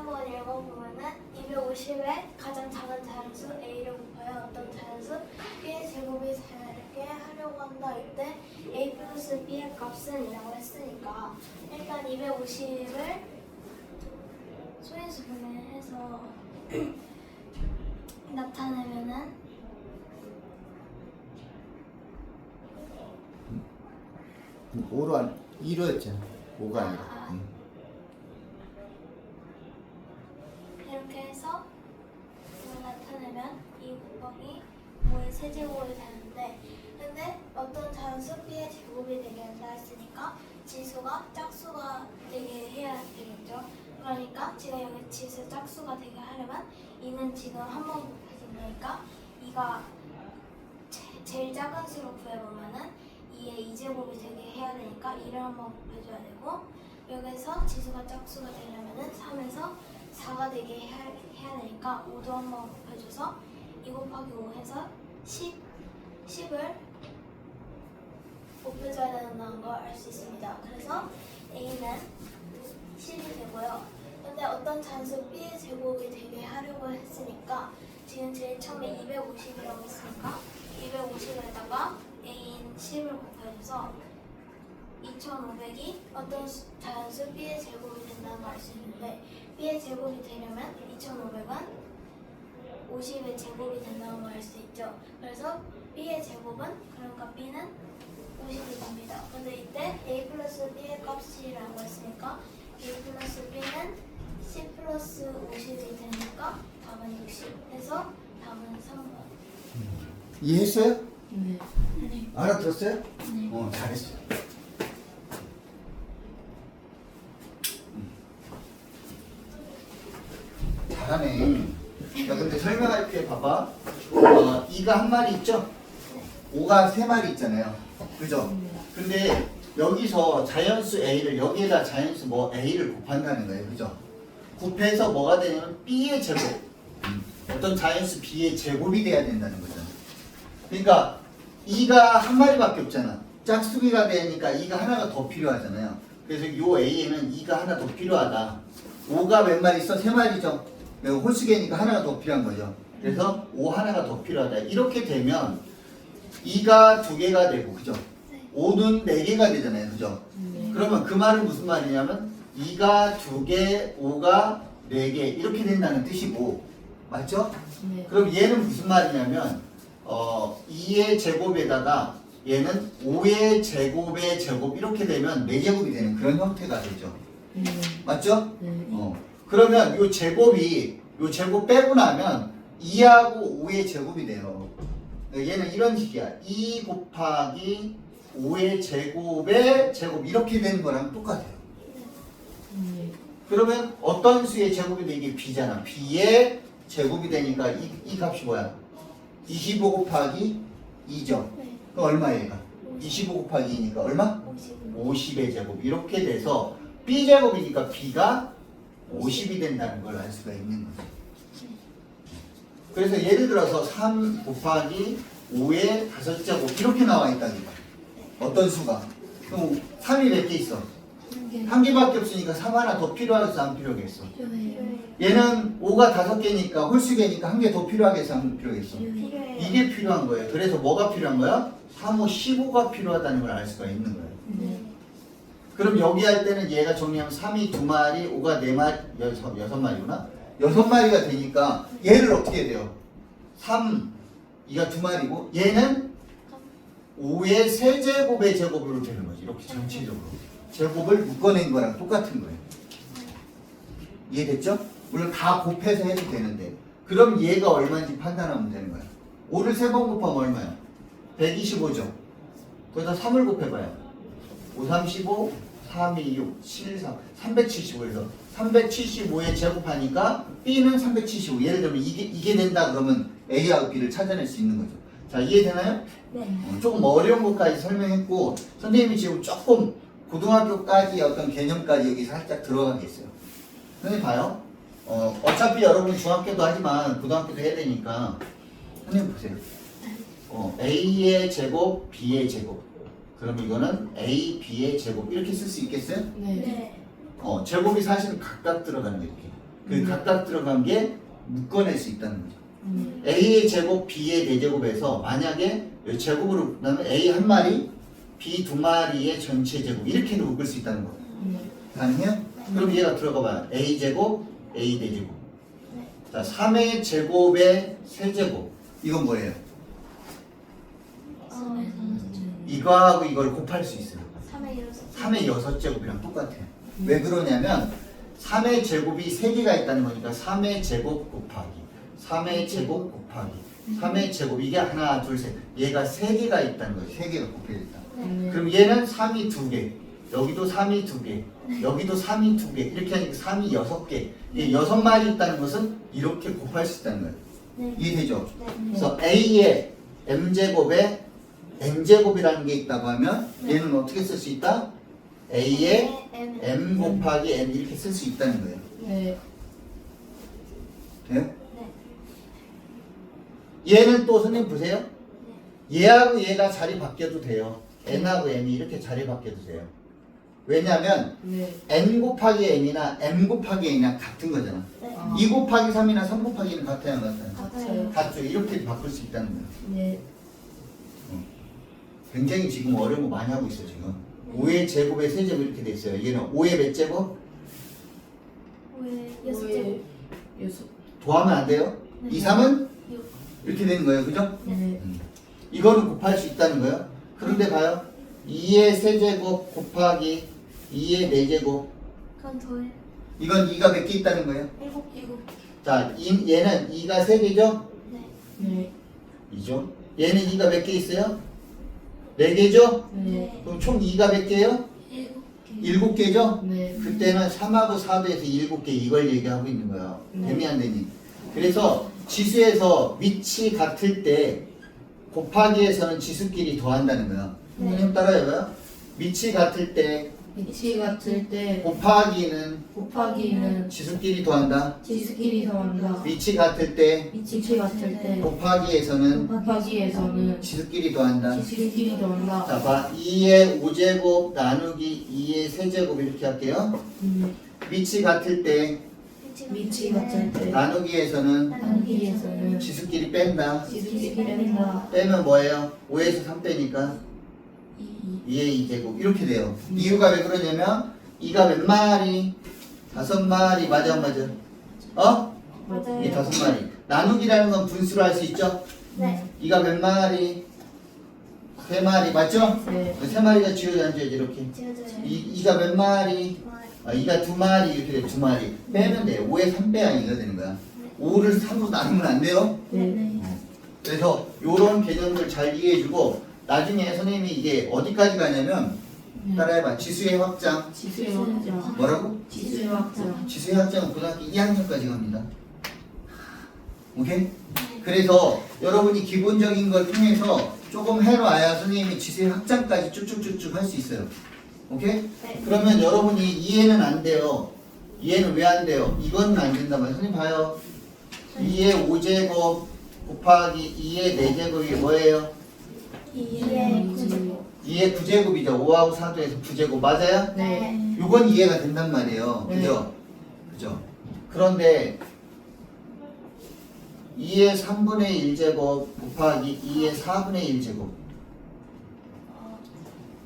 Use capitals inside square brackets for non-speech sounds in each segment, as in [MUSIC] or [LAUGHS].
한번 읽어보면은 250의 가장 작은 자연수 a를 곱하여 어떤 자연수 b의 제곱이 되게 하려고 한다 이때 a 플러스 b의 값은 이라고 했으니까 일단 250을 소인수 분해해서 나타내면은 5로 안 2로 했잖아. 5가 아니라. 아. 응. 이렇게 해서 이걸 나타내면 2 곱하기 5의 세 제곱이 되는데 근데 어떤 자연수 b의 제곱이 되게 한다 했으니까 지수가 짝수가 되게 해야 되겠죠. 그러니까 지금 여기 지수 짝수가 되게 하려면 2는 지금 한 번 곱해진 거니까 2가 제, 제일 작은 수로 구해보면은 2의 2제곱이 되게 해야 되니까 2를 한번 곱해줘야 되고 여기서 지수가 짝수가 되려면은 3에서 4가 되게 해야, 해야 되니까 5도 한번 곱해줘서 2 곱하기 5 해서 10, 10을 곱해줘야 된다는 걸 알 수 있습니다. 그래서 A는 10이 되고요. 근데 어떤 잔수 B의 제곱이 되게 하려고 했으니까 지금 제일 처음에 250이라고 했으니까 250에다가 A인 10을 곱해줘서 2500이 어떤 수- 자연수 B의 제곱이 된다는 걸 알 수 있는데 B의 제곱이 되려면 2500은 50의 제곱이 걸알수 있죠. 그래서 B의 제곱은 그러니까 B는 50이 됩니다. 근데 이때 A 플러스 B의 값이라고 했으니까 A 플러스 B는 10 플러스 50이 되니까 답은 60 해서 답은 3번. 이해했어요? 네. 알아들었어요? 네. 어, 잘했어요. 음. 잘하네. 야, 근데 설명할 때 봐봐. 어, 2가 한 마리 있죠? 5가 세 마리 있잖아요. 그죠? 근데 여기서 자연수 A를 여기에다 자연수 뭐 A를 곱한다는 거예요. 그죠? 곱해서 뭐가 되냐면 B의 제곱. 음, 어떤 자연수 B의 제곱이 돼야 된다는 거죠. 그러니까 2가 한 마리밖에 없잖아. 짝수기가 되니까 2가 하나가 더 필요하잖아요. 그래서 요 A에는 2가 하나 더 필요하다. 5가 몇 마리 있어? 세 마리죠. 내가 홀수계니까 하나가 더 필요한 거죠. 그래서 5 하나가 더 필요하다. 이렇게 되면 2가 두 개가 되고, 그죠? 네. 5는 네 개가 되잖아요. 그죠? 네. 그러면 그 말은 무슨 말이냐면 2가 두 개, 5가 네개 이렇게 된다는 뜻이고 맞죠? 네. 그럼 얘는 무슨 말이냐면 어 2의 제곱에다가 얘는 5의 제곱의 제곱 이렇게 되면 4제곱이 되는 그런 형태가 되죠. 네. 맞죠? 네. 어. 그러면 요 제곱이 요 제곱 빼고 나면 2하고 5의 제곱이 돼요. 얘는 이런 식이야. 2 곱하기 5의 제곱의 제곱 이렇게 되는 거랑 똑같아요. 네. 그러면 어떤 수의 제곱이 돼? 이게 b잖아. b의 제곱이 되니까 이, 이 값이 뭐야? 25 곱하기 2죠. 네. 그 얼마 얘가? 25 곱하기 2니까 얼마? 50. 50의 제곱 이렇게 돼서 b 제곱이니까 b가 50이 된다는 걸 알 수가 있는 거죠. 그래서 예를 들어서 3 곱하기 5의 5제곱 이렇게 나와 거야. 어떤 수가? 그럼 3이 몇 개 있어? 한 개. 개밖에 없으니까 3 하나 더 필요하겠어 안 필요하겠어? 얘는 5가 5개니까 홀수개니까 한 개 더 필요하겠어 안 필요하겠어? 이게 필요한 거예요. 그래서 뭐가 필요한 거야? 3, 5, 15가 필요하다는 걸 알 수가 있는 거예요. 네. 그럼 여기 할 때는 얘가 정리하면 3이 두 마리, 5가 네 마리, 여섯, 여섯 마리구나? 여섯 마리가 되니까 얘를 어떻게 해야 돼요? 3, 이가 두 마리고 얘는 5의 세제곱의 제곱으로 되는 거지. 이렇게 전체적으로. 제곱을 묶어낸 거랑 똑같은 거예요. 이해됐죠? 물론 다 곱해서 해도 되는데 그럼 얘가 얼마인지 판단하면 되는 거야. 5를 세번 곱하면 얼마야? 125죠. 거기다 3을 곱해봐요. 5, 3, 15, 3, 2, 6, 7, 3, 375에서 375에 제곱하니까 B는 375. 예를 들면 이게, 이게 된다 그러면 A하고 B를 찾아낼 수 있는 거죠. 자, 이해되나요? 네. 어, 조금 어려운 것까지 설명했고 선생님이 지금 조금 고등학교까지 어떤 개념까지 여기 살짝 들어가겠어요. 선생님 봐요. 어, 어차피 여러분 중학교도 하지만 고등학교도 해야 되니까 선생님 보세요. 어, A의 제곱, B의 제곱. 그럼 이거는 A, B의 제곱 이렇게 쓸 수 있겠어요? 네. 네. 어, 제곱이 사실은 각각 들어가는 거 이렇게. 그 각각 들어간 게 묶어낼 수 있다는 거죠. 네. A의 제곱, B의 대제곱에서 만약에 이 제곱으로 나면 A 한 마리, B 두 마리의 전체 제곱 이렇게도 묶을 수 있다는 거예요. 네. 가능해요? 그럼 얘가 들어가 봐요. A 제곱, A 대제곱. 네. 자, 3의 제곱의 세제곱. 이건 뭐예요? 어, 이거하고 이걸 곱할 수 있어요. 3의 1에서 3의 6제곱이랑 똑같아요. 왜 그러냐면 3의 제곱이 3개가 있다는 거니까 3의 제곱 곱하기 3의 제곱 곱하기 3의 제곱 이게 하나 둘셋 얘가 3개가 있다는 거예요. 3개가 곱해져 있다. 네. 그럼 얘는 3이 2개 여기도 3이 2개 여기도 3이 2개 이렇게 하니까 3이 6개 이게 6마리 있다는 것은 이렇게 곱할 수 있다는 거예요. 네. 이해되죠? 네. 그래서 A의 m제곱에 n제곱이라는 게 있다고 하면 얘는 어떻게 쓸 수 있다? A의 M m 곱하기 n 이렇게 쓸 수 있다는 거예요. 네. 돼요? 네. 얘는 또 선생님 보세요. 얘하고 얘가 자리 바뀌어도 돼요. n하고 n이 이렇게 자리 바뀌어도 돼요. 왜냐하면 네. n 곱하기 n이나 m 곱하기 n이랑 같은 거잖아. 네. 아. 2 곱하기 3이나 3 곱하기 1은 같아요, 안 같아요? 같아요. 같죠. 이렇게 바꿀 수 있다는 거예요. 네. 굉장히 지금 어려운 거 많이 하고 있어요, 지금. 5의 제곱에 세제곱 이렇게 돼 있어요. 얘는 5의 몇 제곱? 왜 여섯 제곱 여섯. 더하면 안 돼요. 네. 2, 3은 육. 이렇게 되는 거예요. 그죠? 네. 이거는 곱할 수 있다는 거예요. 그런데 봐요. 2의 세제곱 곱하기 2의 4제곱. 그건 더해 이건 2가 몇 개 있다는 거예요. 일곱 일곱 자, 이, 얘는 2가 3개죠? 네 네. 2죠. 얘는 2가 몇 개 있어요? 4개죠? 네. 그럼 총 2가 몇 개예요? 일곱 개 7개 죠? 네. 그때는 3하고 4도에서 7개 이걸 얘기하고 있는 거예요. 네. 되니? 그래서 지수에서 위치 같을 때 곱하기에서는 지수끼리 더한다는 거예요. 네. 따라해봐요. 위치 같을 때 위치 같을 때 곱하기는 곱하기 는 지수끼리 더한다. 지수끼리 더한다. 위치 같을 때 위치 같을 때 곱하기에서는 곱하기에서는 지수끼리 더한다. 지수끼리 더한다. 자, 봐. 2의 5제곱 나누기 2의 세제곱 이렇게 할게요. 네. 위치 같을 때 위치 같을 때 나누기에서는 나누기에서는 지수끼리 뺀다. 지수끼리 뺀다. 빼면 뭐예요? 5에서 3 빼니까 이 2의 2제곱 이렇게 돼요. 이유가 왜 그러냐면 2가 몇 마리? 다섯 마리 맞아 안 맞아? 어? 맞아요 이 다섯 마리. 나누기라는 건 분수로 할 수 있죠? 네 2가 몇 마리? 세 마리 맞죠? 네. 세 마리가 쥐어져 앉아야지 이렇게. 지어져요 이, 2가 몇 마리? 아, 2가 두 마리 이렇게 돼, 두 마리. 빼면 돼요. 5에 3 빼야 2가 되는 거야. 5를 3으로 나누면 안 돼요? 네. 그래서 요런 개념들 잘 이해해주고 나중에 선생님이 이게 어디까지 가냐면 따라해봐. 지수의 확장. 지수의 확장. 뭐라고? 지수의 확장. 지수의 확장은 고등학교 2학년까지 갑니다. 오케이? 그래서 여러분이 기본적인 걸 통해서 조금 해놔야 선생님이 지수의 확장까지 쭉쭉쭉쭉 할 수 있어요. 오케이? 네. 그러면 여러분이 이해는 안 돼요. 이해는 왜 안 돼요? 이건 안 된단 말이에요. 선생님 봐요. 2의 5제곱 곱하기 2의 4제곱이 뭐예요? 이의 구제곱 2의 9제곱이죠. 5하고 4도에서 9제곱 맞아요? 네. 요건 이해가 된단 말이에요. 네. 그죠? 그죠? 그런데 2의 3분의 1제곱 곱하기 2의 4분의 1제곱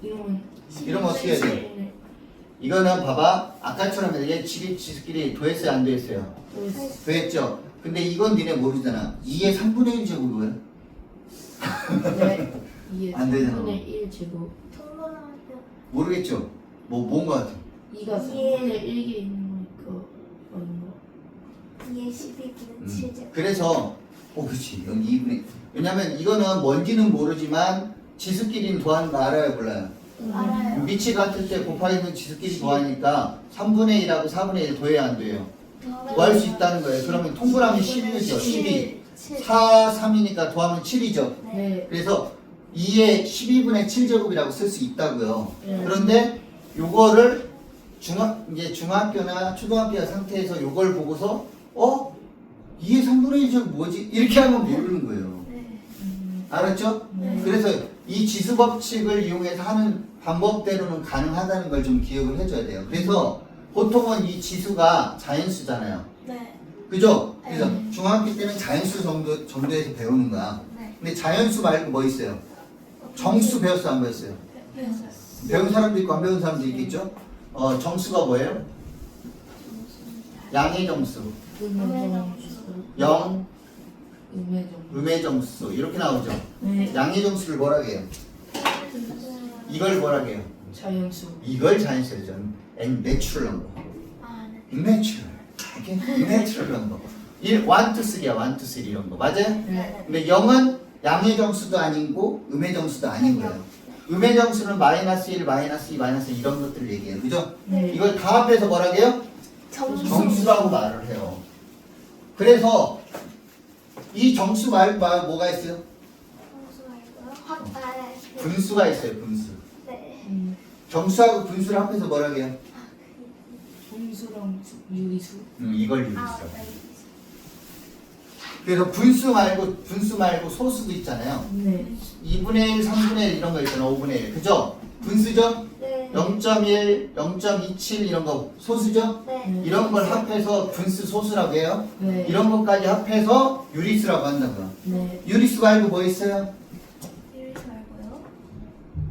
이런 이러면 어떻게 해야 돼요? 이거는 봐봐 아까처럼 얘 지리 지수끼리 더했어요 안 더했어요? 더했죠? 근데 이건 니네 모르잖아 2의 3분의 1제곱이 뭐야? 네. [LAUGHS] 2의 안 되잖아. 3분의 1 제곱. 모르겠죠? 뭐뭔거 같아? 2가 3분의 1개 있는 거니까 아닌 거. 2의 12분의 음. 7제곱 그래서 어 그치 여기 2분의 왜냐면 이거는 뭔지는 모르지만 지수끼리는 더하는 거 알아요 몰라요? 알아요 위치 같을 때 곱하기는 지수끼리 더하니까 3분의 1하고 4분의 1 더해야 안 돼요. 더할 수 있다는 거예요. 그러면 통분하면 12죠. 12. 4, 3이니까 더하면 7이죠. 네. 그래서 2의 12분의 7제곱이라고 쓸 수 있다고요. 네. 그런데 요거를 중학 이제 중학교나 초등학교 상태에서 요걸 보고서 어? 2의 3분의 1제곱 뭐지? 이렇게 하면 모르는 거예요. 네. 음, 알았죠? 네. 그래서 이 지수 법칙을 이용해서 하는 방법대로는 가능하다는 걸 좀 기억을 해줘야 돼요. 그래서 보통은 이 지수가 자연수잖아요. 네. 그죠? 그래서 네. 중학교 때는 자연수 정도, 정도에서 배우는 거야. 네. 근데 자연수 말고 뭐 있어요? 정수 배웠어, 안 배웠어요? 배웠어요. 배운 사람도 있고 안 배운 사람도 있겠죠? 어, 정수가 뭐예요? 양의 정수. 영. 음의 정수 이렇게 나오죠? 네. 양의 정수를 뭐라 해요? 이걸 뭐라 해요? 자연수. 이걸 자연수죠. 엔 내추럴한 거. 아, 네. 내추럴. 오케이? 내추럴한 거. 1, 1, 2, 3이야. 1, 2, 3 이런 거. 맞아요? 네. 근데 0은 양의 정수도 아니고 음의 정수도 아닌 거예요. 음의 정수는 마이너스 1, 마이너스 2, 마이너스 이런 것들을 얘기해요. 그죠? 네. 이걸 다 합해서 뭐라 해요? 정수. 정수 라고 말을 해요. 그래서 이 정수 말고 말- 뭐가 있어요? 정수 말고요. 확, 아, 네. 분수가 있어요. 분수. 네. 음. 정수하고 분수를 합해서 뭐라고 해요? 정수랑 수- 유리수. 음, 이걸 아, 유리수라고. 네. 그래서 분수 말고 분수 말고 소수도 있잖아요. 네. 2분의 1, 3분의 1 이런 거 있잖아. 5분의 1. 그죠? 분수죠? 네. 0.1, 0.27 이런 거 소수죠? 네. 이런 걸 합해서 분수 소수라고 해요. 네. 이런 것까지 합해서 유리수라고 한다고요. 네. 유리수 말고 뭐 있어요? 유리수 말고요.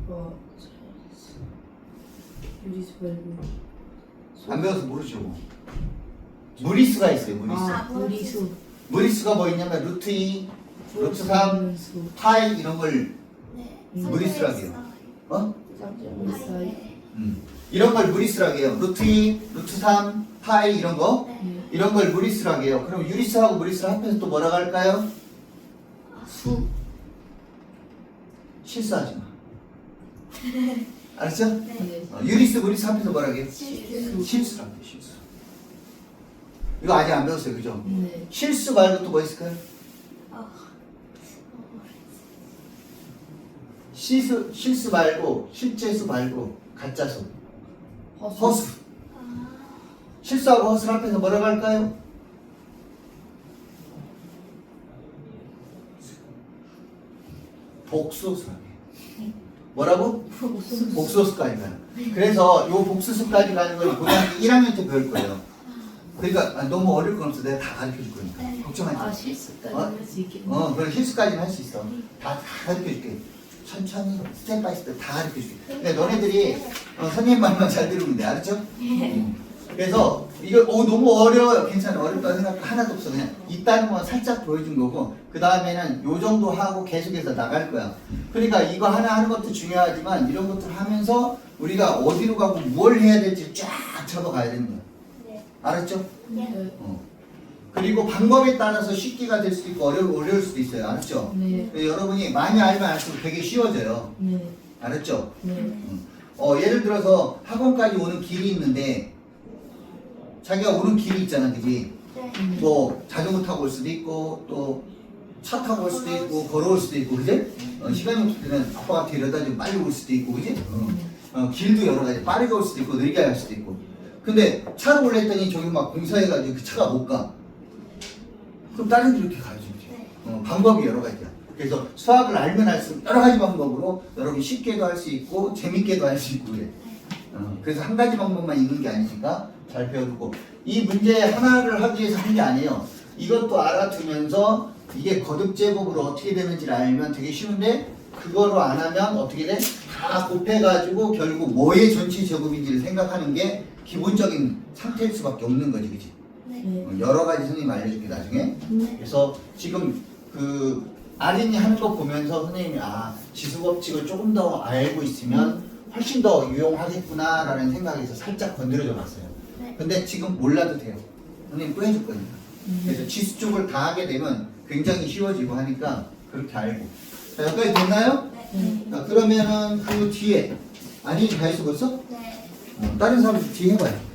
어. 자연수. 유리수 말고. 안 배워서 모르죠. 무리수가 있어요. 무리수. 아, 무리수. 무리수가 뭐 있냐면 루트 2, 루트 3, 수. 파이 이런 걸 네. 음. 무리수라고 해요. 어? 음. 이런 걸 무리수라고 해요. 루트 2, 루트 3, 파이 이런 거 네. 이런 걸 무리수라고 해요. 그럼 유리수하고 무리수를 합해서 또 뭐라고 할까요? 수. 실수하지 마. [LAUGHS] 알았죠? 네. 어, 유리수 무리수 합해서 뭐라고 해요? 실수. 실수라고 해요. 실수. 이거 아직 안 배웠어요. 그죠? 네. 실수 말고 또 뭐 있을까요? 어. 실수, 실수 말고 실제수 말고 가짜수 허수. 허수 아, 실수하고 허수를 합해서 뭐라고 할까요? 복수수라고 뭐라고? 복수. 복수수까지 가요 그래서 요 복수수까지 가는 걸 고등학교 1학년 때 배울 거예요 그러니까 아, 너무 어려울 건 없어 내가 다 가르쳐 줄 거니까 네. 걱정하지 마 아, 실수까지 어? 할수 있겠네. 어, 그럼 실수까지는 할 수 있어. 다, 다 가르쳐 줄게. 천천히, 스텝 바이 스텝 다 가르쳐 줄게. 근데 너네들이 어, 선생님 말만 잘 들으면 돼. 알았죠? 음. 그래서 이거 어, 너무 어려워요. 괜찮아. 어렵다는 생각 하나도 없어. 그냥 있다는 건 살짝 보여준 거고 그 다음에는 요 정도 하고 계속해서 나갈 거야. 그러니까 이거 하나 하는 것도 중요하지만 이런 것들 하면서 우리가 어디로 가고 뭘 해야 될지 쫙 잡아가야 되는 거야. 네. 알았죠? 네. 네. 어. 그리고 방법에 따라서 쉽게가 될 수도 있고 어려, 어려울 수도 있어요. 알았죠? 네. 네, 여러분이 많이 알면 알수록 되게 쉬워져요. 네. 알았죠? 네. 어, 예를 들어서 학원까지 오는 길이 있는데 자기가 오는 길이 있잖아, 그지? 네. 음. 뭐 자전거 타고 올 수도 있고 또 차 타고 올 수도 있고 걸어올 수도 있고, 그지? 어, 시간이 없을 때는 아빠가 데려다 좀 빨리 올 수도 있고, 그지? 어, 어, 길도 여러 가지 빠르게 올 수도 있고 느리게 갈 수도 있고. 근데 차를 올랬더니 저기 막 공사해가지고 그 차가 못 가. 그럼 다른 길로 이렇게 가야지. 네. 어, 방법이 여러 가지야. 그래서 수학을 알면 할수록 여러 가지 방법으로 여러분 쉽게도 할 수 있고 재밌게도 할 수 있고 그래. 어, 그래서 한 가지 방법만 있는 게 아니니까 잘 배워두고 이 문제 하나를 하기 위해서 한 게 아니에요. 이것도 알아두면서 이게 거듭 제곱으로 어떻게 되는지를 알면 되게 쉬운데 그거로 안 하면 어떻게 돼? 다 곱해가지고 결국 뭐의 전체 제곱인지를 생각하는 게 기본적인 상태일 수밖에 없는 거지, 그치? 네. 네. 어, 여러 가지 선생님 알려줄게 나중에. 네. 그래서 지금 그 아린이 하는 거 보면서 선생님이 아 지수 법칙을 조금 더 알고 있으면 훨씬 더 유용하겠구나라는 생각에서 살짝 건드려줘 봤어요. 네. 근데 지금 몰라도 돼요. 선생님 또 해줄 거니까. 그래서 지수 쪽을 다 하게 되면 굉장히 쉬워지고 하니까 그렇게 알고. 자 여기까지 됐나요? 네. 자 그러면은 그 뒤에 아린이 다 했어 벌써? 네. 어, 다른 사람들 뒤에 해봐요.